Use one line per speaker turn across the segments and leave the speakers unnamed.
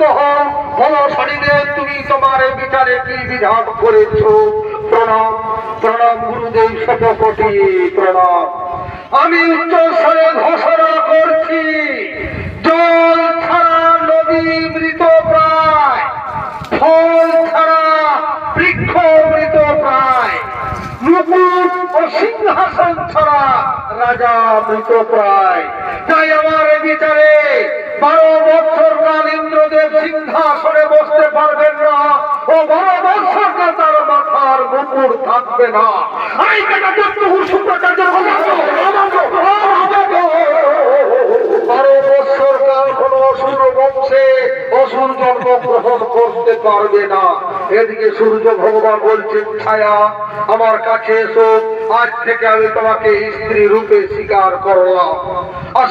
শান্ত হও। বলো তুমি তোমার বিচারে কি বিধান করেছ? প্রণব প্রণব গুরুদেব প্রণব আমি উচ্চ স্বরে ঘোষণা করছি, জল ছাড়া নদী মৃত প্রায়, ফল ছাড়া বৃক্ষ মৃত প্রায় ও সিংহাসন ছাড়া রাজা মৃত প্রায়। তাই আমার বিচারে বারো সিংহাসনে বসতে পারবেন না। ও বছর কাল তার মাথার মুকুট থাকবে না। করতে পারবে না। এদিকে সূর্য ভগবান বলছেন, ছায়া, আমার কাছে এসো। আজ থেকে আমি তোমাকে স্ত্রী রূপে স্বীকার করলাম।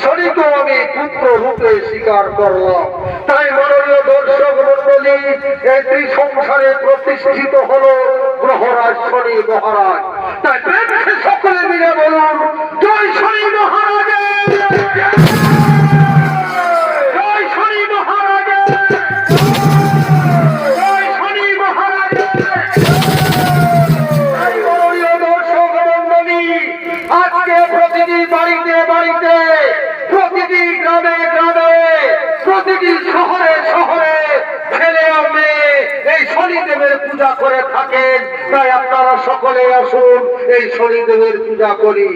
শনিকেও আমি পুত্র রূপে স্বীকার করলাম। তাই মাননীয় দর্শক মন্ডলী এই ত্রিসংসারে প্রতিষ্ঠিত হলো গ্রহরাজ শনি মহারাজ। তাই প্রতিটি বাড়িতে বাড়িতে, প্রতিটি গ্রামে গ্রামে, প্রতিটি শহরে শহরে ছেলে আপনি এই শনিদেবের পূজা করে থাকেন। তাই আপনারা সকলে আসুন এই শনিদেবের পূজা করি।